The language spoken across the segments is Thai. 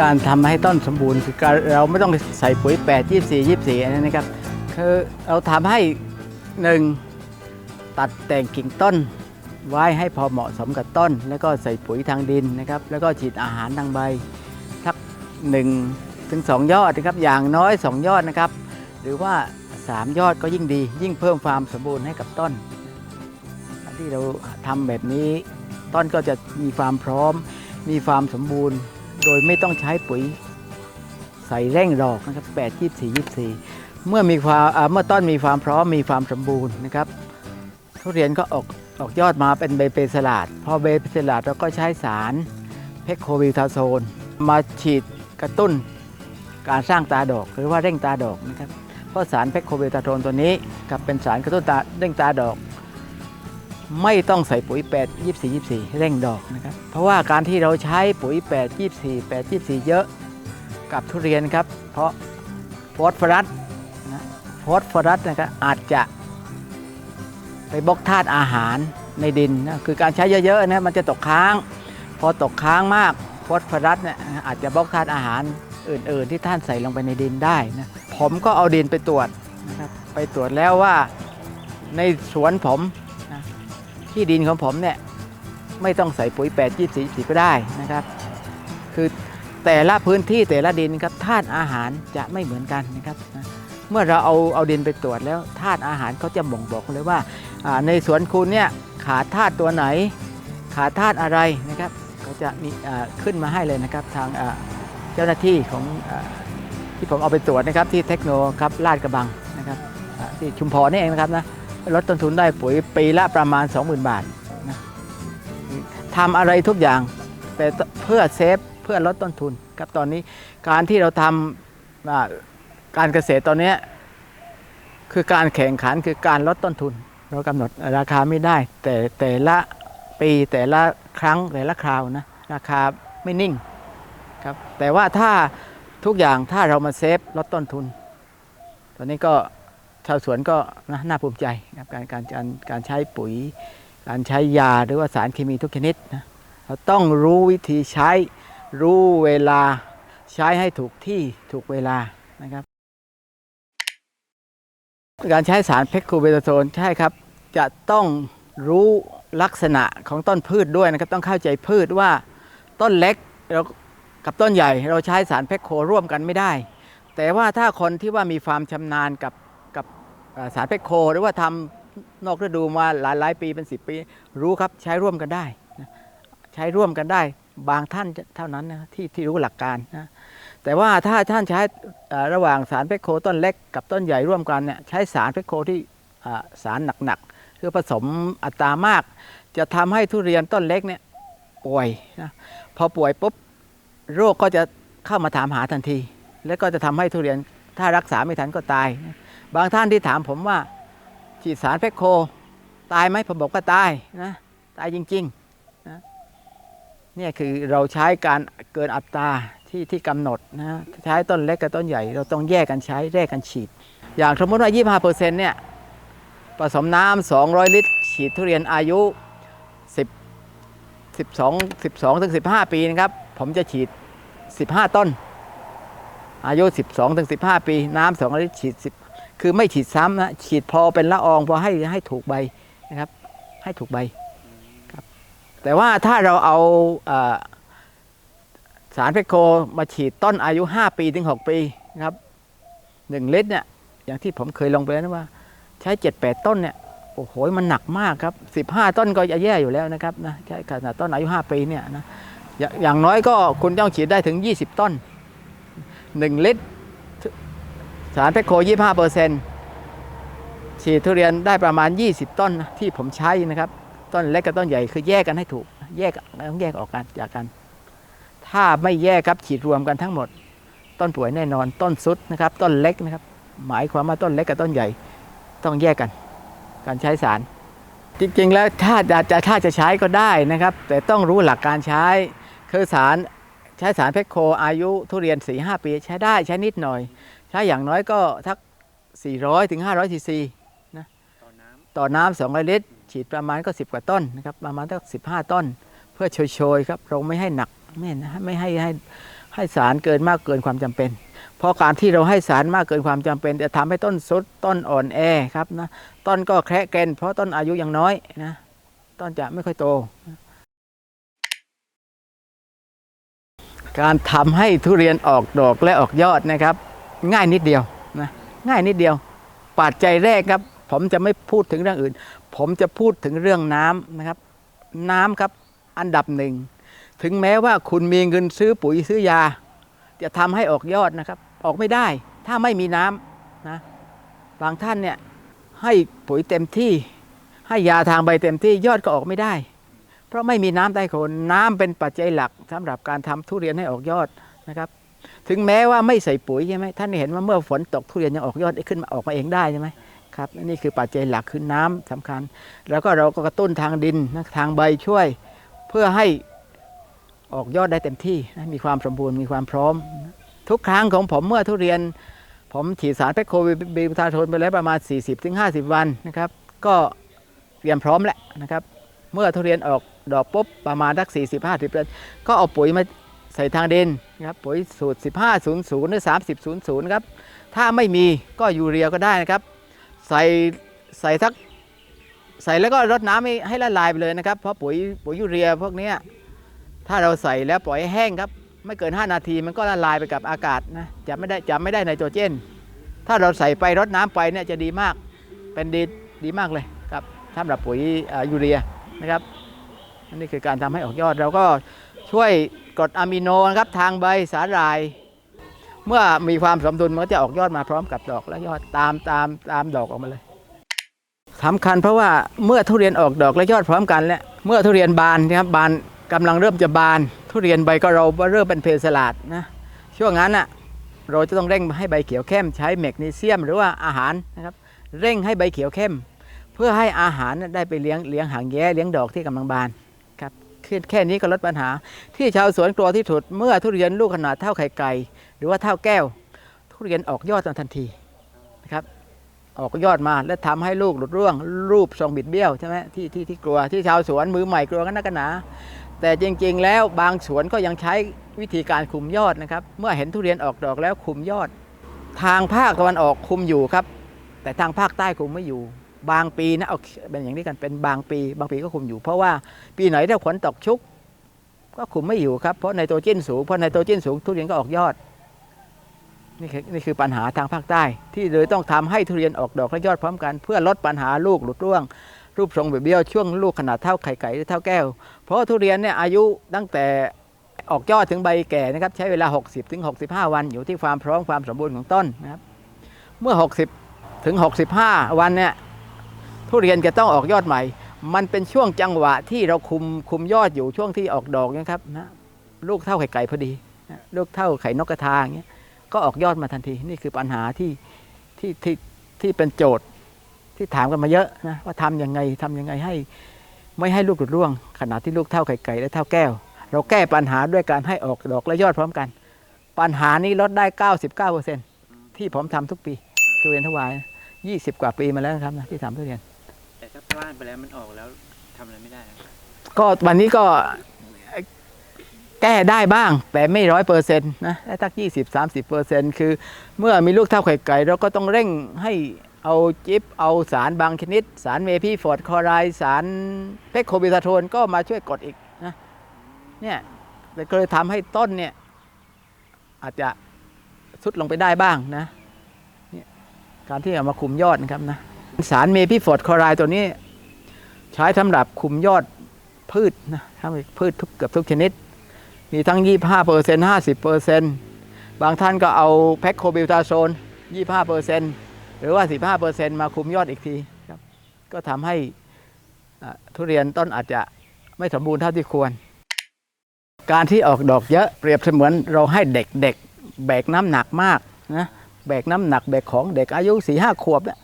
การทำให้ต้นสมบูรณ์คือการเราไม่ต้องใส่ปุ๋ย 8 24 24อันนี้นะครับ คือเราทำให้หนึ่งตัดแต่งกิ่งต้น ไว้ให้พอเหมาะสมกับต้น แล้วก็ใส่ปุ๋ยทางดินนะครับ แล้วก็ฉีดอาหารทางใบสักหนึ่งถึงสองยอดนะครับ อย่างน้อย 2 ยอดนะครับ หรือว่า 3 ยอดก็ยิ่งดี ยิ่งเพิ่มความสมบูรณ์ให้กับต้น ที่เราทำแบบนี้ต้นก็จะมีความพร้อมมีความสมบูรณ์ โดยไม่ต้องใช้ปุ๋ยใส่เร่งดอกนะครับ8 24 24 เมื่อมีความเมื่อต้นมีความพร้อมมีความสมบูรณ์นะครับ ทุเรียนก็ออกออกยอดมาเป็นใบเปสลาด พอใบเปสลาดเราก็ใช้สารเพคโควิทาโซน มาฉีดกระตุ้นการสร้างตาดอก หรือว่าเร่งตาดอกนะครับ เพราะสารเพคโควิทาโซนตัวนี้กับเป็นสารกระตุ้นตาเร่งตาดอก ไม่ต้องใส่ปุ๋ย 8 24 24 เร่งดอกนะครับ เพราะว่าการที่เราใช้ปุ๋ย 8 24 8 24 เยอะกับทุเรียนครับ เพราะฟอสฟอรัสนะฟอสฟอรัสนะครับอาจจะไปบล็อกธาตุอาหารในดินนะคือการใช้เยอะๆนะมันจะตกค้าง พอตกค้างมากฟอสฟอรัสเนี่ยอาจจะบล็อกธาตุอาหารอื่น ๆ ที่ท่านใส่ลงไปในดินได้นะผมก็เอาดินไปตรวจนะครับไปตรวจแล้วว่าในสวนผม ที่ดินของผมเนี่ยไม่ต้องใส่ปุ๋ย8 24 24ก็ได้นะครับ คือแต่ละพื้นที่แต่ละดินครับธาตุอาหารจะไม่เหมือนกันนะครับ เมื่อเราเอาเอาดินไปตรวจแล้วธาตุอาหารเขาจะบ่งบอกเลยว่าในสวนคุณเนี่ยขาดธาตุตัวไหน ขาดธาตุอะไรนะครับเขาจะมีขึ้นมาให้เลยนะครับทางเจ้าหน้าที่ของที่ผมเอาไปตรวจนะครับที่เทคโนครับลาดกระบังนะครับที่ชุมพรนี่เองนะครับนะ ลดต้นทุนได้ปุ๋ยปีละประมาณ 20,000 บาทนะทำอะไรทุกอย่างแต่เพื่อเซฟเพื่อลดต้นทุนครับตอนนี้การที่เราทำการเกษตรตอนนี้คือการแข่งขันคือการลดต้นทุน เรากำหนดราคาไม่ได้ แต่แต่ละปีแต่ละครั้งแต่ละคราวนะราคาไม่นิ่งครับแต่ว่าถ้าทุกอย่างถ้าเรามาเซฟลดต้นทุน ตอนนี้ก็ ชาวสวนก็นะน่าภูมิใจนะครับการการการการใช้ปุ๋ย การใช้ยาหรือว่าสารเคมีทุกชนิดนะเราต้องรู้วิธีใช้รู้เวลาใช้ให้ถูกที่ถูกเวลานะครับ การใช้สารเพคคูเบตาโซนใช่ครับ จะต้องรู้ลักษณะของต้นพืชด้วยนะครับ ต้องเข้าใจพืชว่าต้นเล็กเรากับต้นใหญ่เราใช้สารเพคโคร่วมกันไม่ได้ แต่ว่าถ้าคนที่ว่ามีความชำนาญกับ สารเพคโค หรือว่าทำนอกฤดูมาหลายหลายปีเป็น 10 ปี รู้ครับใช้ร่วมกันได้นะใช้ร่วมกันได้บางท่านเท่านั้นนะที่ที่รู้หลักการนะแต่ว่าถ้าท่านใช้ระหว่างสารเพคโคต้นเล็กกับต้นใหญ่ร่วมกันเนี่ยใช้สารเพคโคที่สารหนักๆคือผสมอัตรามาก จะทำให้ทุเรียนต้นเล็กเนี่ยป่วยนะพอป่วยปุ๊บโรคก็จะเข้ามาถามหาทันที แล้วก็จะทำให้ทุเรียนถ้ารักษาไม่ทันก็ตาย บางท่านที่ถามผมว่าฉีดสารเพคโค ตายไหมผมบอกว่าตายนะตายจริงๆนะเนี่ยคือเราใช้การเกินอัตราที่ที่กำหนดนะใช้ต้นเล็กกับต้นใหญ่ เราต้องแยกกันใช้แยกกันฉีด อย่างสมมติว่า 25%เนี่ยผสมน้ำ200 ลิตร ฉีดทุเรียนอายุ 10 12 12ถึง15 ปีนะครับ ผมจะฉีด 15 ต้น อายุ 12ถึง15 ปี น้ำ2ลิตรฉีด10 คือไม่ฉีดซ้ำนะฉีดพอเป็นละอองพอให้ให้ถูกใบนะครับ ให้ถูกใบครับ แต่ว่าถ้าเราเอาอสารเพคโคมาฉีดต้นอายุ 5 ปีถึง 6 ปีนะครับ1ลิตรเนี่ยอย่างที่ผมเคยลงไปแล้วนะว่า ใช้ 7-8 ต้นเนี่ยโอ้โหมันหนักมากครับ 15 ต้นก็จะแย่อยู่แล้วนะครับนะใช้ขนาดต้นอายุ 5 ปีเนี่ยนะอย่าอย่างน้อยก็คุณต้องฉีดได้ถึง 20 ต้น 1 ลิตร สารเพคโค 25เปอร์เซ็นต์ฉีดทุเรียนได้ประมาณ 20 ต้นที่ผมใช้นะครับ ต้นเล็กกับต้นใหญ่คือแยกกันให้ถูก แยกต้องแยกออกกันจากกัน ถ้าไม่แยกครับฉีดรวมกันทั้งหมด ต้นป่วยแน่นอน ต้นซุดนะครับ ต้นเล็กนะครับ หมายความว่าต้นเล็กกับต้นใหญ่ ต้องแยกกัน การใช้สาร จริงๆแล้วถ้าจะจะถ้าจะใช้ก็ได้นะครับ แต่ต้องรู้หลักการใช้ คือสารใช้สารเพคโคอายุทุเรียน4-5ปีใช้ได้ใช้นิดหน่อย ใช้อย่างน้อยก็ทัก 400ถึง500ซีซีนะต่อน้ำ200ลิตร ฉีดประมาณก็ 10 กว่าต้นนะครับประมาณสัก15 ต้น เพื่อโชยๆครับเราไม่ให้หนักไม่นะไม่ให้ให้ให้ให้สารเกินมากเกินความจำเป็น เพราะการที่เราให้สารมากเกินความจำเป็น จะทำให้ต้นสุดต้นอ่อนแอครับนะต้นก็แคระเกนเพราะต้นอายุยังน้อยนะต้นจะไม่ค่อยโต การทำให้ทุเรียนออกดอกและออกยอดนะครับ ง่ายนิดเดียวนะง่ายนิดเดียวปัจจัยแรกครับ ผมจะไม่พูดถึงเรื่องอื่น ผมจะพูดถึงเรื่องน้ำนะครับ น้ำครับอันดับหนึ่ง ถึงแม้ว่าคุณมีเงินซื้อปุ๋ยซื้อยา จะทำให้ออกยอดนะครับ ออกไม่ได้ ถ้าไม่มีน้ำนะบางท่านเนี่ยให้ปุ๋ยเต็มที่ ให้ยาทางใบเต็มที่ยอดก็ออกไม่ได้ เพราะไม่มีน้ำใต้โคนน้ำเป็นปัจจัยหลักสำหรับการทำทุเรียนให้ออกยอดนะครับ ถึงแม้ว่าไม่ใส่ปุ๋ยใช่ไหมท่านเห็นว่าเมื่อฝนตกทุเรียนยังออกยอดขึ้นมาออกมาเองได้ใช่ไหมครับนี่คือปัจจัยหลักคือน้ำสำคัญ แล้วก็เราก็กระตุ้นทางดินทางใบช่วย เพื่อให้ออกยอดได้เต็มที่มีความสมบูรณ์มีความพร้อม ทุกครั้งของผมเมื่อทุเรียน ผมฉีดสารแพคโคบีบูทาทนไปแล้วประมาณ 40-50 วันนะครับก็เตรียมพร้อมแล้วนะครับ เมื่อทุเรียนออกดอกปุ๊บประมาณสัก40 50เดือนก็เอาปุ๋ยมา ใส่ทางดินนะครับปุ๋ยสูตร 15 00 หรือ 30 00 ครับ ถ้าไม่มีก็ยูเรียก็ได้นะครับ ใส่ใส่สักใส่แล้วก็รดน้ำให้ให้ละลายไปเลยนะครับ เพราะปุ๋ยปุ๋ยยูเรียพวกนี้ถ้าเราใส่แล้วปล่อยให้แห้งครับ ไม่เกิน 5 นาทีมันก็ละลายไปกับอากาศนะจะไม่ได้จะไม่ได้ไนโตรเจน ถ้าเราใส่ไปรดน้ำไปเนี่ยจะดีมากเป็นดีดีมากเลยครับสำหรับปุ๋ยยูเรียนะครับนนี้คือการทำให้ออกยอดเราก็ช่วย กรดอะมิโนนะครับทางใบสาหร่าย เมื่อมีความสมดุลมันก็จะออกยอดมาพร้อมกับดอกและยอดตามตามตามดอกออกมาเลยสำคัญเพราะว่าเมื่อทุเรียนออกดอกและยอดพร้อมกันและเมื่อทุเรียนบานนะครับบานกำลังเริ่มจะบาน ทุเรียนใบก็เราเริ่มเป็นเพลสลาดนะช่วงนั้นอะเราจะต้องเร่งให้ใบเขียวเข้มใช้แมกนีเซียม หรือว่าอาหารนะครับเร่งให้ใบเขียวเข้ม เพื่อให้อาหารน่ะได้ไปเลี้ยงเลี้ยงหางแย้เลี้ยงดอกที่กำลังบานครับ แค่แค่นี้ก็ลดปัญหา ที่ชาวสวนกลัวที่สุดเมื่อทุเรียนลูกขนาดเท่าไข่ไก่หรือว่าเท่าแก้ว ทุเรียนออกยอดทันทีนะครับออกยอดมาและทำให้ลูกหลุดร่วง รูปทรงบิดเบี้ยวใช่ไหมที่ที่ที่กลัวที่ชาวสวนมือใหม่กลัวกันนักกันหนา แต่จริงๆ แล้วบางสวนก็ยังใช้วิธีการคุมยอดนะครับ เมื่อเห็นทุเรียนออกดอกแล้วคุมยอด ทางภาคตะวันออกคุมอยู่ครับ แต่ทางภาคใต้คุมไม่อยู่ บางปีนะเอาเป็นอย่างนี้กันเป็นบางปี บางปีก็คุมอยู่ เพราะว่าปีไหนถ้าฝนตกชุก ก็คุมไม่อยู่ครับเพราะไนตรเจนสูงเพราะไนตรเจนสูงทุเรียนก็ออกยอดนี่คือนี่คือปัญหาทางภาคใต้ ที่เลยต้องทำให้ทุเรียนออกดอกและยอดพร้อมกัน เพื่อลดปัญหาลูกหลุดร่วง รูปทรงแบบเบี้ยวช่วงลูกขนาดเท่าไข่ไก่หรือเท่าแก้ว เพราะทุเรียนเนี่ยอายุตั้งแต่ออกยอดถึงใบแก่นะครับใช้เวลา 60ถึง65วันอยู่ที่ความพร้อมความสมบูรณ์ของต้นนะครับเมื่อ 60ถึง65 วันเนี่ย ทุเรียนจะต้องออกยอดใหม่ มันเป็นช่วงจังหวะที่เราคุมคุมยอดอยู่ช่วงที่ออกดอกนะครับนะลูกเท่าไข่ไก่พอดีลูกเท่าไข่นกกระทาอย่างเงี้ยก็ออกยอดมาทันทีนี่คือปัญหาที่ที่ที่ที่เป็นโจทย์ที่ถามกันมาเยอะนะว่าทำยังไงทำยังไงให้ ไม่ให้ลูกหลุดร่วงขนาดที่ลูกเท่าไข่ไก่และเท่าแก้ว เราแก้ปัญหาด้วยการให้ออกดอกและยอดพร้อมกัน ปัญหานี้ลดได้ 99%ที่ผมทำทุกปีทุเรียนทวาย 20 กว่าปีมาแล้วนะครับนะที่ทำทุเรียน ถ้าพลาดไปแล้วมันออกแล้วทำอะไรไม่ได้นะก็วันนี้ก็แก้ได้บ้าง แต่ไม่ร้อยเปอร์เซ็นต์นะได้สักยี่สิบสามสิบเปอร์เซ็นต์คือ เมื่อมีลูกเท่าไข่ไก่ เราก็ต้องเร่งให้เอาจิบเอาสารบางชนิด สารเมพีฟอร์ดคลอไรด์สารเพคโคบิซาโทนก็มาช่วยกดอีกนะเนี่ยเลยก็เลยทำให้ต้นเนี่ย อาจจะสุดลงไปได้บ้างนะเนี่ยการที่เอามาคุมยอดนะครับนะ สารเมพีฟอดคอรด์ตัวนี้ ใช้สำหรับคุมยอดพืชนะทั้งพืชทุกเกือบทุกชนิด มีทั้ง 25เปอร์เซ็นต์50เปอร์เซ็นต์บางท่านก็เอาแพคโคบิลตาโซน 25เปอร์เซ็นต์หรือว่า 15เปอร์เซ็นต์มาคุมยอดอีกทีครับก็ทำให้ทุเรียนต้นอาจจะไม่สมบูรณ์เท่าที่ควร การที่ออกดอกเยอะเปรียบเสมือนเราให้เด็กเด็กๆแบกน้ำหนักมากนะแบกน้ำหนักแบกของเด็กอายุ4 5ขวบเนี่ย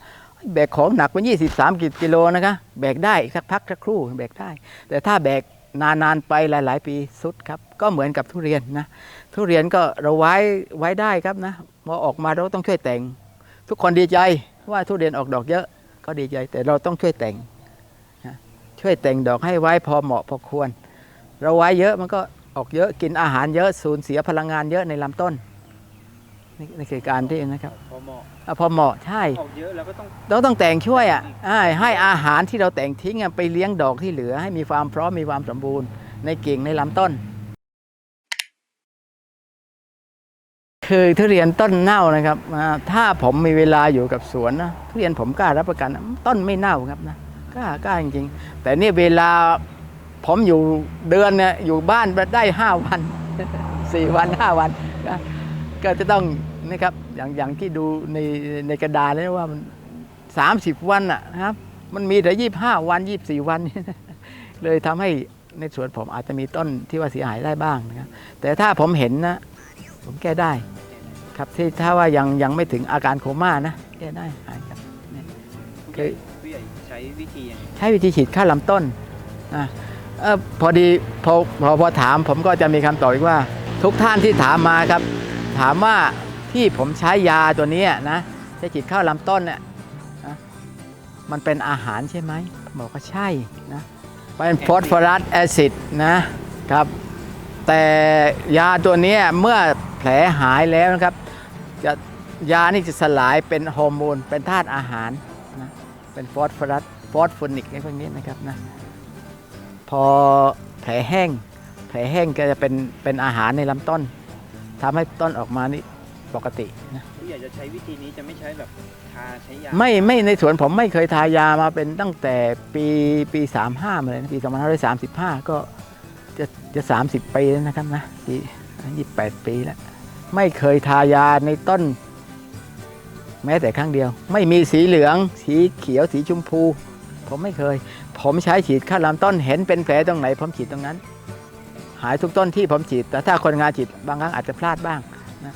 แบกของหนักเป็น20 30กิโลนะคะแบกได้สักพักสักครู่แบกได้ แต่ถ้าแบกนานๆไปหลาย ๆ ปีสุดครับ ก็เหมือนกับทุเรียนนะทุเรียนก็เราไว้ไว้ได้ครับนะพอออกมาเราต้องช่วยแต่ง ทุกคนดีใจว่าทุเรียนออกดอกเยอะก็ดีใจ แต่เราต้องช่วยแต่งช่วยแต่งดอกให้ไว้พอเหมาะพอควร เราไว้เยอะมันก็ออกเยอะกินอาหารเยอะสูญเสียพลังงานเยอะในลำต้น นี่นี่คือการที่นะครับพอเหมาะอะพอเหมาะใช่ออกเยอะแล้วก็ต้องเราต้องแต่งช่วยอะอ่าให้อาหารที่เราแต่งทิ้งอะไปเลี้ยงดอกที่เหลือ ให้มีความพร้อมมีความสมบูรณ์ ในกิ่งในลำต้น คือทุเรียนต้นเน่านะครับอ่าถ้าผมมีเวลาอยู่กับสวนนะทุเรียนผมกล้ารับประกันนะต้นไม่เน่าครับนะกล้ากล้าจริงๆ แต่นี่เวลาผมอยู่เดือนเนี่ยอยู่บ้านได้ห้าวัน สี่วันห้าวันก็ ก็จะต้องนะครับอย่างอย่างที่ดูในในกระดาษนี่ว่ามันสามสิบวันอะนะครับ มันมีแต่ยี่ห้าวันยี่สี่วัน เลยทำให้ในสวนผมอาจจะมีต้นที่ว่าเสียหายได้บ้างนะครับ แต่ถ้าผมเห็นนะ ผมแก้ได้ ครับที่ถ้าว่ายังยังไม่ถึงอาการโคม่านะแก้ได้หายครับผู้เคใหญ่ยผู้ใหญ่ใช้วิธียังไงใช้วิธีฉีดฆ่าลำต้นอะเออพอดีพอพอพอถามผมก็จะมีคำตอบอีกว่า ทุกท่านที่ถามมาครับ ถามว่าที่ผมใช้ยาตัวนี้นะใช้ฉีดเข้าลำต้นเนี่ยมันเป็นอาหารใช่ไหมบอกว่าใช่นะเป็นฟอสฟอรัสแอซิดนะครับ แต่ยาตัวนี้เมื่อแผลหายแล้วนะครับจะยานี่จะสลายเป็นฮอร์โมนเป็นธาตุอาหารนะเป็นฟอสฟอรัสฟอสโฟนิกอะไอ้พวกนี้นะครับนะพอแผลแห้ง แผลแห้งก็จะเป็นเป็นอาหารในลำต้น ทำให้ต้นออกมานี่ปกตินะผู้ใหญ่จะใช้วิธีนี้จะไม่ใช้แบบทาใช้ยาไม่ไม่ในสวนผมไม่เคยทายามาเป็นตั้งแต่ปีปี 35มาเลยนะปี2535 ก็จะจะ 30 ปีแล้วนะครับนะปี28 ปีแล้ว ไม่เคยทายาในต้น แม้แต่ครั้งเดียว ไม่มีสีเหลือง สีเขียวสีชมพู ผมไม่เคย ผมใช้ฉีดข้าลำต้นเห็นเป็นแผลตรงไหน ผมฉีดตรงนั้น หายทุกต้นที่ผมฉีด แต่ถ้าคนงานฉีดบางครั้งอาจจะพลาดบ้างนะ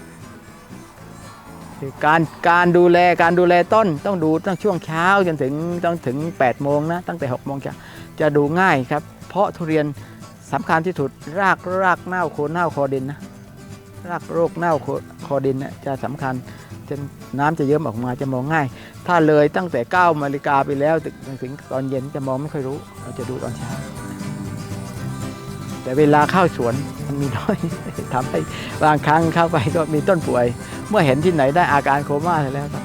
คือการการดูแลการดูแลต้นต้องดูตั้งช่วงเช้าจนถึงต้องถึง8โมงนะตั้งแต่6โมงจะจะดูง่ายครับ เพราะทุเรียนสำคัญที่สุดรากรากเน่าโคนเน่าคอดินนะรากโรคเน่าคอดินนี่ยจะสำคัญจนน้ำจะเยิ้มออกมาจะมองง่าย ถ้าเลยตั้งแต่9นาฬิกาไปแล้วถึงถึงตอนเย็นจะมองไม่ค่อยรู้ เราจะดูตอนเช้า แต่เวลาเข้าสวนมันมีน้อยทำให้บางครั้งเข้าไปก็มีต้นป่วย เมื่อเห็นที่ไหนได้อาการโคม่าแล้วครับ